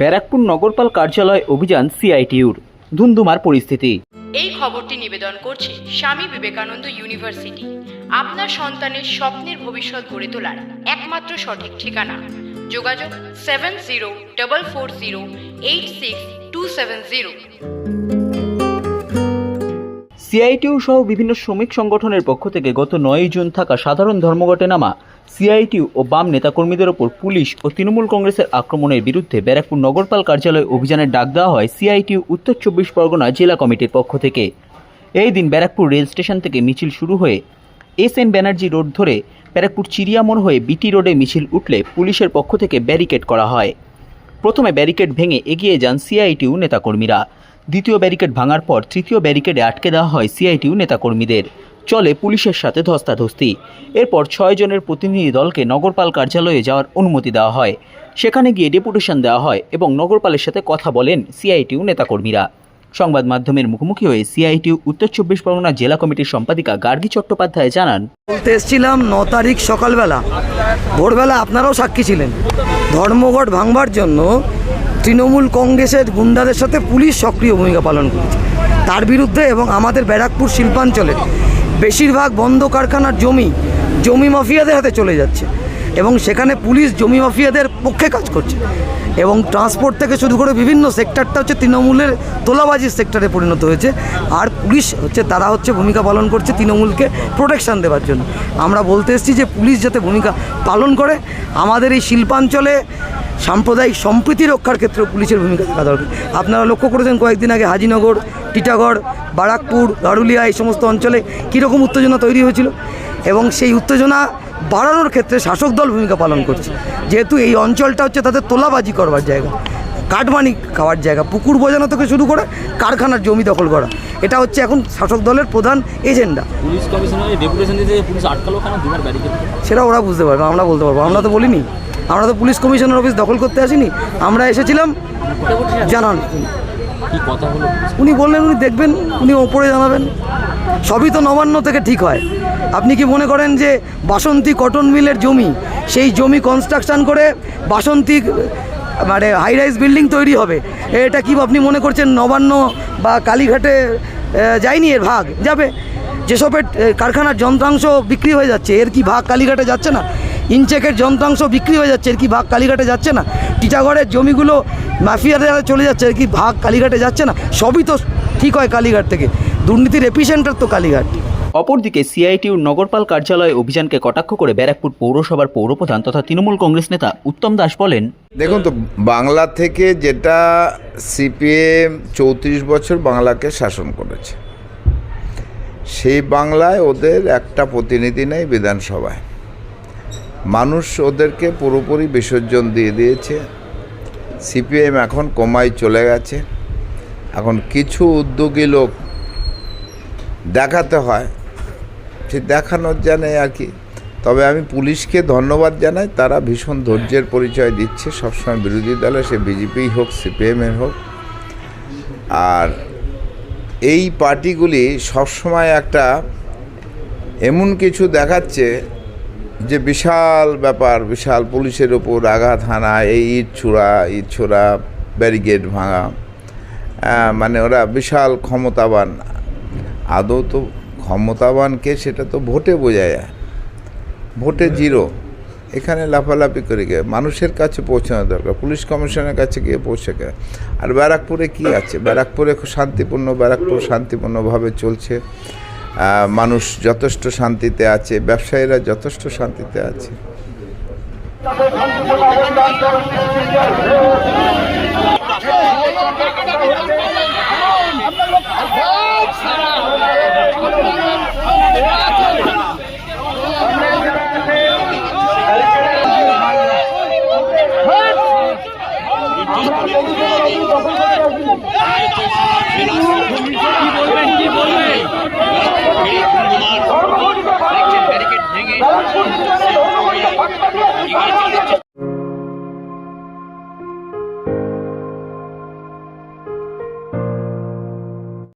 ব্যারাকপুর নগরপাল কার্যালয় অভিযান সিআইটিউর। ধুন্ধুমার পরিস্থিতি। এই খবরটি নিবেদন করছে স্বামী বিবেকানন্দ ইউনিভার্সিটি। আপনার সন্তানের স্বপ্নের ভবিষ্যৎ গড়ে তোলার একমাত্র সঠিক ঠিকানা। যোগাযোগ seven zero double four zero eight six two seven zero. CITU সহ বিভিন্ন শ্রমিক সংগঠনের পক্ষ থেকে গত নয় জুন থাকা সাধারণ ধর্মঘটে নামা সিআইটিউ ও বাম নেতাকর্মীদের ওপর পুলিশ ও তৃণমূল কংগ্রেসের আক্রমণের বিরুদ্ধে ব্যারাকপুর নগরপাল কার্যালয়ে অভিযানের ডাক দেওয়া হয় সিআইটিউ উত্তর চব্বিশ পরগনা জেলা কমিটির পক্ষ থেকে। এই দিন ব্যারাকপুর রেল স্টেশন থেকে মিছিল শুরু হয়ে এস এন ব্যানার্জি রোড ধরে ব্যারাকপুর চিড়িয়ামোড় হয়ে বিটি রোডে মিছিল উঠলে পুলিশের পক্ষ থেকে ব্যারিকেড করা হয়। প্রথমে ব্যারিকেড ভেঙে এগিয়ে যান সিআইটিউ নেতাকর্মীরা। দ্বিতীয় ব্যারিকেড ভাঙার পর তৃতীয় ব্যারিকেডে আটকে দেওয়া হয় সিআইটিউ নেতাকর্মীদের। চলে পুলিশের সাথে ধস্তাধস্তি। এরপর ছয় জনের প্রতিনিধি দলকে নগরপাল কার্যালয়ে যাওয়ার অনুমতি দেওয়া হয়। সেখানে গিয়ে ডেপুটেশন দেওয়া হয় এবং নগরপালের সাথে কথা বলেন সিআইটিউ নেতাকর্মীরা। সংবাদ মাধ্যমের মুখোমুখি হয়ে সিআইটিউ উত্তর চব্বিশ পরগনা জেলা কমিটির সম্পাদিকা গার্গী চট্টোপাধ্যায় জানান, বলতে এসেছিলাম ন তারিখ সকালবেলা। ভোরবেলা আপনারাও সাক্ষী ছিলেন। ধর্মঘট ভাঙবার জন্য তৃণমূল কংগ্রেসের গুন্ডাদের সাথে পুলিশ সক্রিয় ভূমিকা পালন করেছে। তার বিরুদ্ধে এবং আমাদের ব্যারাকপুর শিল্পাঞ্চলে বেশিরভাগ বন্ধ কারখানার জমি জমি মাফিয়াদের হাতে চলে যাচ্ছে এবং সেখানে পুলিশ জমি মাফিয়াদের পক্ষে কাজ করছে এবং ট্রান্সপোর্ট থেকে শুরু করে বিভিন্ন সেক্টরটা হচ্ছে তৃণমূলের তোলাবাজির সেক্টরে পরিণত হয়েছে। আর পুলিশ হচ্ছে, তারা হচ্ছে ভূমিকা পালন করছে তৃণমূলকে প্রোটেকশন দেওয়ার জন্য। আমরা বলতে এসেছি যে পুলিশ যাতে ভূমিকা পালন করে, আমাদের এই শিল্পাঞ্চলে সাম্প্রদায়িক সম্প্রীতি রক্ষার ক্ষেত্রে পুলিশের ভূমিকা থাকা দরকার। আপনারা লক্ষ্য করেছেন কয়েকদিন আগে হাজিনগর টিটাগড় বারাকপুর গারুলিয়া এই সমস্ত অঞ্চলে কীরকম উত্তেজনা তৈরি হয়েছিল এবং সেই উত্তেজনা বাড়ানোর ক্ষেত্রে শাসক দল ভূমিকা পালন করছে। যেহেতু এই অঞ্চলটা হচ্ছে তাদের তোলাবাজি করবার জায়গা কাঠমানি খাওয়ার জায়গা পুকুর বোঝানো থেকে শুরু করে কারখানার জমি দখল করা। এটা হচ্ছে এখন শাসক দলের প্রধান এজেন্ডা। পুলিশ সেটা ওরা বুঝতে পারবে আমরা বলতে পারব আমরা তো বলিনি। আমরা তো পুলিশ কমিশনার অফিস দখল করতে আসিনি আমরা এসেছিলাম জানান। উনি বললেন উনি দেখবেন উনি ওপরে জানাবেন। সবই তো নবান্ন থেকে ঠিক হয়। আপনি কি মনে করেন যে বাসন্তী কটন মিলের জমি সেই জমি কনস্ট্রাকশন করে বাসন্তী মানে হাই রাইজ বিল্ডিং তৈরি হবে? এটা কি আপনি মনে করছেন নবান্ন বা কালীঘাটে যায়নি এর ভাগ? যাবে। যেসবের কারখানার যন্ত্রাংশ বিক্রি হয়ে যাচ্ছে এর কি ভাগ কালীঘাটে যাচ্ছে না? ইনচেকের যন্ত্রাংশ বিক্রি হয়ে যাচ্ছে এর কি ভাগ কালীঘাটে যাচ্ছে না? টিটাগড়ের জমিগুলো মাফিয়াদের চলে যাচ্ছে এর কি ভাগ কালীঘাটে যাচ্ছে না? সবই তো ঠিক হয় কালীঘাট থেকে। দুর্নীতির এপিসেন্টার তো কালীঘাট। অপরদিকে সিআইটিউর নগরপাল কার্যালয়ে অভিযানকে কটাক্ষ করে ব্যারাকপুর পৌরসভার পৌরপ্রধান তথা তৃণমূল কংগ্রেস নেতা উত্তম দাস বলেন দেখুন তো বাংলা থেকে যেটা সিপিএম চৌত্রিশ বছর বাংলাকে শাসন করেছে সেই বাংলায় ওদের একটা প্রতিনিধি নেই বিধানসভায়। মানুষ ওদেরকে পুরোপুরি বিসর্জন দিয়ে দিয়েছে। সিপিএম এখন কমায় চলে গেছে। এখন কিছু উদ্যোগী লোক দেখাতে হয়। সে দেখানোর জানে আর কি। তবে আমি পুলিশকে ধন্যবাদ জানাই, তারা ভীষণ ধৈর্যের পরিচয় দিচ্ছে। সবসময় বিরোধী দলে, সে বিজেপি হোক, সিপিএমের হোক। আর এই পার্টিগুলি সবসময় একটা এমন কিছু দেখাচ্ছে যে বিশাল ব্যাপার, বিশাল পুলিশের ওপর আঘাত হানা, এই ইট ছোড়া ইট ছোড়া, ব্যারিকেড ভাঙা মানে ওরা বিশাল ক্ষমতাবান। আদৌ তো ক্ষমতাবানকে সেটা তো ভোটে বোঝা যায় ভোটে জিরো। এখানে লাফালাফি করে গিয়ে মানুষের কাছে পৌঁছানো দরকার, পুলিশ কমিশনের কাছে গিয়ে পৌঁছে গে আর ব্যারাকপুরে কি আছে? ব্যারাকপুরে শান্তিপূর্ণ, ব্যারাকপুর শান্তিপূর্ণভাবে চলছে। মানুষ যথেষ্ট শান্তিতে আছে ব্যবসায়ীরা যথেষ্ট শান্তিতে আছে. কি বলবেন